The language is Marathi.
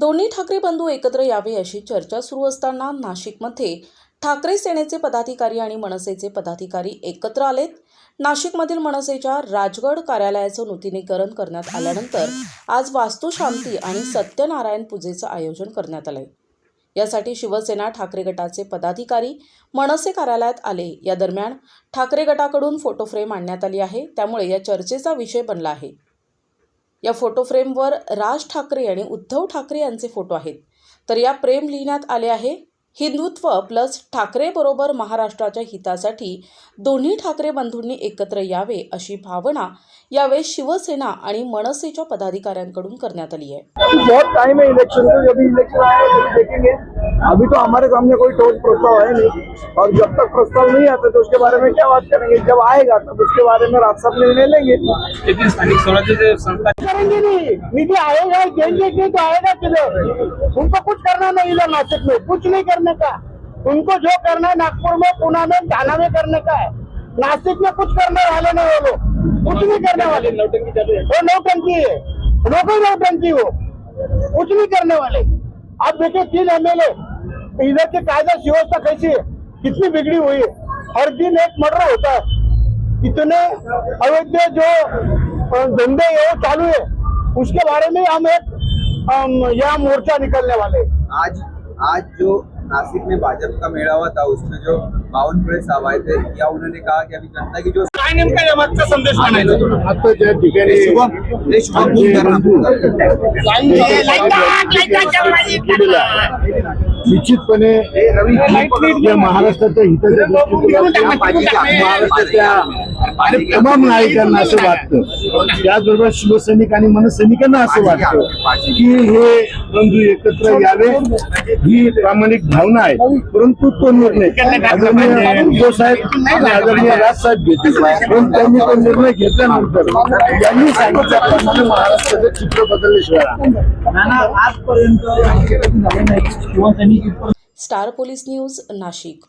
दोन्ही ठाकरे बंधू एकत्र यावे अशी चर्चा सुरू असताना नाशिकमध्ये ठाकरे सेनेचे पदाधिकारी आणि मनसेचे पदाधिकारी एकत्र आलेत. नाशिकमधील मनसेच्या राजगड कार्यालयाचं नूतनीकरण करण्यात आल्यानंतर आज वास्तुशांती आणि सत्यनारायण पूजेचं आयोजन करण्यात आलंय. यासाठी शिवसेना ठाकरे गटाचे पदाधिकारी मनसे कार्यालयात आले. या दरम्यान ठाकरे गटाकडून फोटो फ्रेम आणण्यात आली आहे. त्यामुळे या चर्चेचा विषय बनला आहे. या फोटो फ्रेमवर राज ठाकरे आणि उद्धव ठाकरे यांचे फोटो आहेत. तर या प्रेम लिहिण्यात आले आहे. हिंदुत्व प्लस ठाकरे बरोबर महाराष्ट्राच्या हितासाठी दोन्ही ठाकरे बंधूंनी एकत्र यावे अशी भावना यावेळी शिवसेना आणि मनसेच्या पदाधिकाऱ्यांकडून करण्यात आली आहे. बहुत टाइम है इलेक्शन को जब इलेक्शन आएगा तभी देखेंगे. अभी तो हमारे सामने कोई ठोस प्रस्ताव है नहीं. और जब तक प्रस्ताव नहीं आता तो उसके बारे में क्या बात करेंगे? जब आएगा तब उसके बारे में रात साहब निर्णय लेंगे। लेकिन स्थानिक स्वराज्य संस्था करेंगे नहीं. निधि आएगा देंगे नहीं तो आएगा किधर? उनको कुछ करना नहीं इधर नासिक में. कुछ नहीं करने का उनको जो करना है, नागपुर में, पुणे में, थाना में करने का है। नासिक में कुछ करने वाले नहीं वो लोग। कुछ नहीं करने वाले। वो नौटंकी है। ही नौटंकी वो। कुछ नहीं करने वाले। आप देखिए तीन एमएलए इधर की कायदा व्यवस्था कैसी है? कितनी बिगड़ी हुई है। हर दिन एक मर्डर होता है। इतने अवैध जो धंधे है, वो चालू है। उसके बारे में हम एक यहाँ मोर्चा निकलने वाले आज आज जो नासिक में भाजपा का मेला हुआ था उसमें जो बावनकुळे साहब आए थे या उन्होंने कहा कि अभी जनता की जो काय नेमका यामागचा संदेश म्हणायचा आता ज्या ठिकाणी शुभम हे शुभम आमचे बोलताना बंधू केलेला आहे. निश्चितपणे या महाराष्ट्राच्या हिताच्या दृष्टिकोनातून महाराष्ट्राच्या तमाम नागरिकांना असं वाटतं. त्याचबरोबर शिवसैनिक आणि मनसैनिकांना असं वाटतं की हे बंधू एकत्र यावे. ही प्रामाणिक भावना आहे. परंतु तो निर्णय आदरणीय उद्धव साहेब आणि आदरणीय राजसाहेब घेतील. पण त्यांनी तो निर्णय घेतल्यानंतर यांनी सांगितल्याप्रमाणे महाराष्ट्राचं चित्र बदलल्याशिवाय. Star police news Nashik.